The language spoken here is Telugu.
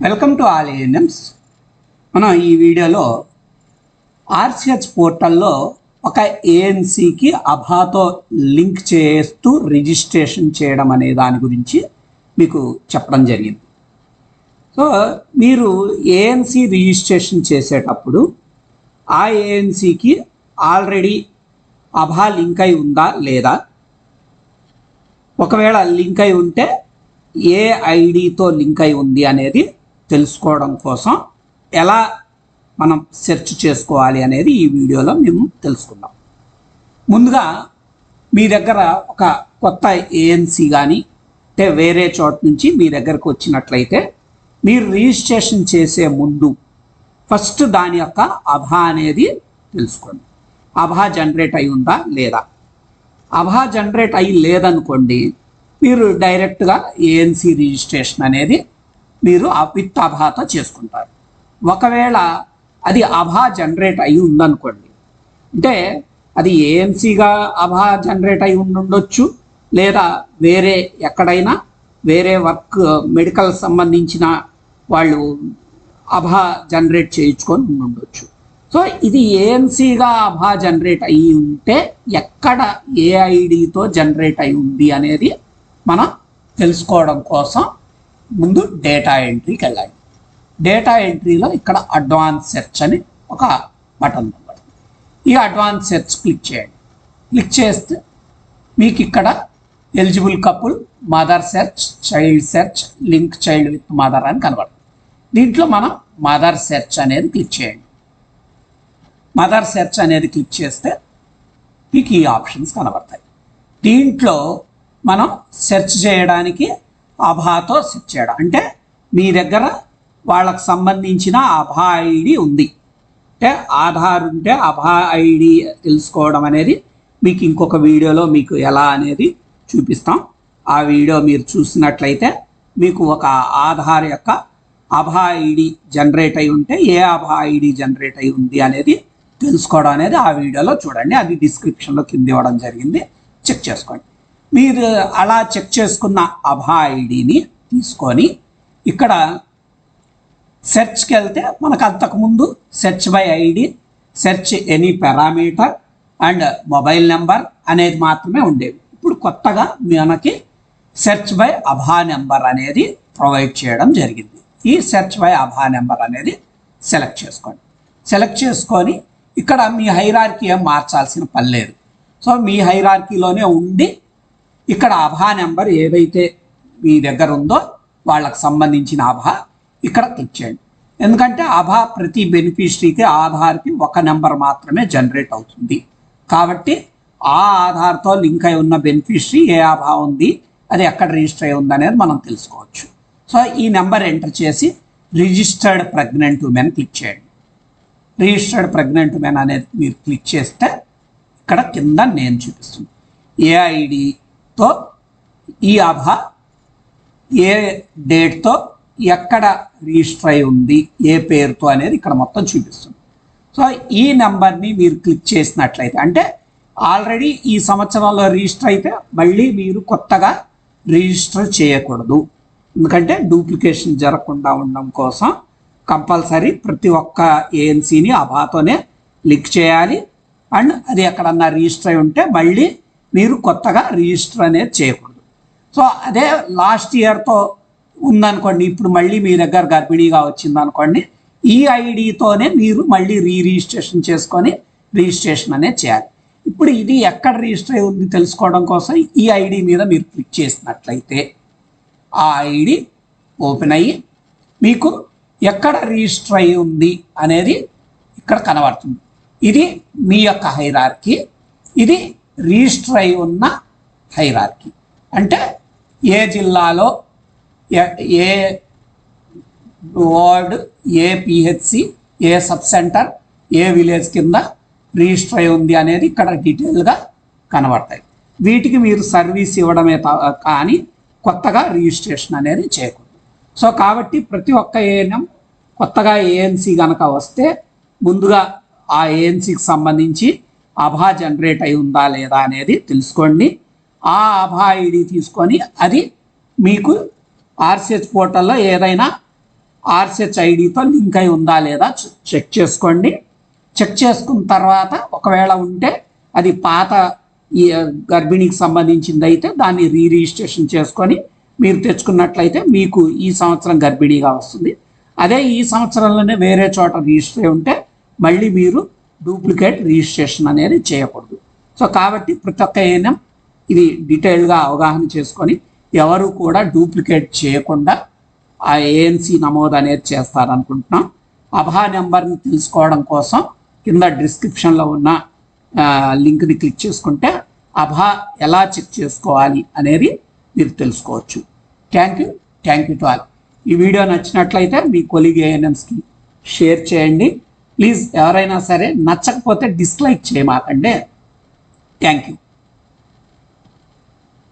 వెల్కమ్ టు ఆల్ ఏఎన్ఎమ్స్ మనం ఈ వీడియోలో ఆర్సిహెచ్ పోర్టల్లో ఒక ఏఎన్సికి అభాతో లింక్ చేస్తూ రిజిస్ట్రేషన్ చేయడం అనే దాని గురించి మీకు చెప్పడం జరిగింది. సో మీరు ఏఎన్సి రిజిస్ట్రేషన్ చేసేటప్పుడు ఆ ఏఎన్సికి ఆల్రెడీ అభా లింక్ అయి ఉందా లేదా? ఒకవేళ లింక్ అయి ఉంటే ఏ ఐడితో లింక్ అయి ఉంది అనేది తెలుసుకోవడం కోసం ఎలా మనం సెర్చ్ చేసుకోవాలి అనేది ఈ వీడియోలో మేము తెలుసుకుందాం. ముందుగా మీ దగ్గర ఒక కొత్త ఏఎన్సి కానీ అంటే వేరే చోట నుంచి మీ దగ్గరకు వచ్చినట్లయితే మీరు రిజిస్ట్రేషన్ చేసే ముందు ఫస్ట్ దాని యొక్క అభా అనేది తెలుసుకోండి. అభా జనరేట్ అయి ఉందా లేదా? అభా జనరేట్ అయ్యి లేదనుకోండి మీరు డైరెక్ట్గా ఏఎన్సి రిజిస్ట్రేషన్ అనేది మీరు విత్ అభాతో చేసుకుంటారు. ఒకవేళ అది అభా జనరేట్ అయి ఉందనుకోండి అంటే అది ఏఎంసీగా అభా జనరేట్ అయి ఉండొచ్చు లేదా వేరే ఎక్కడైనా వేరే వర్క్ మెడికల్ సంబంధించిన వాళ్ళు అభా జనరేట్ చేయించుకొని ఉండొచ్చు సో ఇది ఏఎంసీగా అభా జనరేట్ అయ్యి ఉంటే ఎక్కడ ఏఐడితో జనరేట్ అయి ఉంది అనేది మనం తెలుసుకోవడం కోసం ముందు డేటా ఎంట్రీకి వెళ్ళండి డేటా ఎంట్రీలో ఇక్కడ అడ్వాన్స్ సెర్చ్ అని ఒక బటన్ ఉంది ఈ అడ్వాన్స్ సెర్చ్ క్లిక్ చేయండి. క్లిక్ చేస్తే మీకు ఇక్కడ eligible couple mother search child search link child with mother అని కనబడుతుంది. దీంట్లో మనం మదర్ సెర్చ్ అనేది క్లిక్ చేయండి. మదర్ సెర్చ్ అనేది క్లిక్ చేస్తే మీకు ఈ ఆప్షన్స్ కనబడతాయి. దీంట్లో మనం సెర్చ్ చేయడానికి అభాతో సెర్చ్ అంటే మీ దగ్గర వాళ్ళకు సంబంధించిన అభా ఐడి ఉంది. అంటే ఆధార్ ఉంటే అభా ఐడి తెలుసుకోవడం అనేది మీకు ఇంకొక వీడియోలో మీకు ఎలా అనేది చూపిస్తాం. ఆ వీడియో మీరు చూసినట్లయితే మీకు ఒక ఆధార్ యొక్క అభా ఐడి జనరేట్ అయి ఉంటే ఏ అభా ఐడి జనరేట్ అయి ఉంది అనేది తెలుసుకోవడం అనేది ఆ వీడియోలో చూడండి. అది డిస్క్రిప్షన్లో కింద ఇవ్వడం జరిగింది. చెక్ చేసుకోండి. మీరు అలా చెక్ చేసుకున్న అభా ఐడిని తీసుకొని ఇక్కడ సెర్చ్కి వెళ్తే మనకు అంతకుముందు search by ID search any parameter and mobile number అనేది మాత్రమే ఉండేవి. ఇప్పుడు కొత్తగా మనకి సెర్చ్ బై అభా నెంబర్ అనేది ప్రొవైడ్ చేయడం జరిగింది. ఈ సెర్చ్ బై అభా నెంబర్ అనేది సెలెక్ట్ చేసుకోండి. సెలెక్ట్ చేసుకొని ఇక్కడ మీ హైరార్కీ ఏం మార్చాల్సిన పని లేదు. సో మీ హైరార్కీలోనే ఉండి ఇక్కడ అభా నెంబర్ ఏదైతే మీ దగ్గర ఉందో వాళ్ళకి సంబంధించిన అభా ఇక్కడ క్లిక్ చేయండి ఎందుకంటే అభా ప్రతి బెనిఫిషరీకి ఆధార్కి ఒక నెంబర్ మాత్రమే జనరేట్ అవుతుంది. కాబట్టి ఆ ఆధార్తో లింక్ అయి ఉన్న బెనిఫిషరీ ఏ అభా ఉంది అది ఎక్కడ రిజిస్టర్ అయి ఉందనేది అనేది మనం తెలుసుకోవచ్చు. సో ఈ నెంబర్ ఎంటర్ చేసి రిజిస్టర్డ్ ప్రెగ్నెంట్ ఉమెన్ క్లిక్ చేయండి. రిజిస్టర్డ్ ప్రెగ్నెంట్ ఉమెన్ అనేది మీరు క్లిక్ చేస్తే ఇక్కడ కింద నేను చూపిస్తుంది. ఏఐడి తో ఈ అభా ఏ డేట్తో ఎక్కడ రిజిస్టర్ అయి ఉంది ఏ పేరుతో అనేది ఇక్కడ మొత్తం చూపిస్తుంది. సో ఈ నెంబర్ని మీరు క్లిక్ చేసినట్లయితే అంటే ఆల్రెడీ ఈ సంవత్సరంలో రిజిస్టర్ అయితే మళ్ళీ మీరు కొత్తగా రిజిస్టర్ చేయకూడదు. ఎందుకంటే డూప్లికేషన్ జరగకుండా ఉండడం కోసం కంపల్సరీ ప్రతి ఒక్క ఏఎన్సీని అభాతోనే లింక్ చేయాలి. అండ్ అది ఎక్కడన్నా రిజిస్టర్ అయి ఉంటే మళ్ళీ మీరు కొత్తగా రిజిస్టర్ అనేది చేయకూడదు. సో అదే లాస్ట్ ఇయర్తో ఉందనుకోండి ఇప్పుడు మళ్ళీ మీ దగ్గర గర్భిణీగా వచ్చింది అనుకోండి ఈ ఐడితోనే మీరు మళ్ళీ రీ రిజిస్ట్రేషన్ చేసుకొని రిజిస్ట్రేషన్ అనేది చేయాలి. ఇప్పుడు ఇది ఎక్కడ రిజిస్టర్ అయి ఉంది తెలుసుకోవడం కోసం ఈ ఐడి మీద మీరు క్లిక్ చేసినట్లయితే ఆ ఐడి ఓపెన్ అయ్యి మీకు ఎక్కడ రిజిస్టర్ అయి ఉంది అనేది ఇక్కడ కనబడుతుంది. ఇది మీ యొక్క హైరార్కి ఇది రిజిస్టర్ అయి ఉన్న హైరార్కీ. అంటే ఏ జిల్లాలో ఏ- ఏ వార్డ్ ఏ పిహెచ్సి ఏ సబ్ సెంటర్ ఏ విలేజ్ కింద రిజిస్టర్ అయి ఉంది అనేది ఇక్కడ డీటెయిల్గా కనబడతాయి. వీటికి మీరు సర్వీస్ ఇవ్వడమే కానీ కొత్తగా రిజిస్ట్రేషన్ అనేది చేయకూడదు. సో కాబట్టి ప్రతి ఒక్క ఏఎన్ఎం కొత్తగా ఏఎన్సి కనుక వస్తే ముందుగా ఆ ఏఎన్సీకి సంబంధించి అభా జనరేట్ అయి ఉందా లేదా అనేది తెలుసుకోండి. ఆ అభా ఐడి తీసుకొని అది మీకు ఆర్సిహెచ్ పోర్టల్లో ఏదైనా ఆర్సెచ్ ఐడితో లింక్ అయి ఉందా లేదా చెక్ చేసుకోండి. చెక్ చేసుకున్న తర్వాత ఒకవేళ ఉంటే అది పాత ఈ గర్భిణికి సంబంధించింది అయితే దాన్ని రీ రిజిస్ట్రేషన్ చేసుకొని మీరు తెచ్చుకున్నట్లయితే మీకు ఈ సంవత్సరం గర్భిణీగా వస్తుంది. అదే ఈ సంవత్సరంలోనే వేరే చోట రిజిస్టర్ ఉంటే మళ్ళీ మీరు డూప్లికేట్ రిజిస్ట్రేషన్ అనేది చేయకూడదు. సో కాబట్టి ప్రతి ఒక్క ఏఎన్ఎం ఇది డీటెయిల్గా అవగాహన చేసుకొని ఎవరు కూడా డూప్లికేట్ చేయకుండా ఆ ఏఎన్సి నమోదు అనేది చేస్తారనుకుంటున్నాం. అభా నెంబర్ని తెలుసుకోవడం కోసం కింద డిస్క్రిప్షన్లో ఉన్న లింక్ని క్లిక్ చేసుకుంటే అభా ఎలా చెక్ చేసుకోవాలి అనేది మీరు తెలుసుకోవచ్చు. Thank you. Thank you to all. ఈ వీడియో నచ్చినట్లయితే మీ కొలిగ్ ఏఎన్ఎంస్కి షేర్ చేయండి. ప్లీజ్ ఎవరైనా సరే నచ్చకపోతే డిస్లైక్ చేయమాకండి. Thank you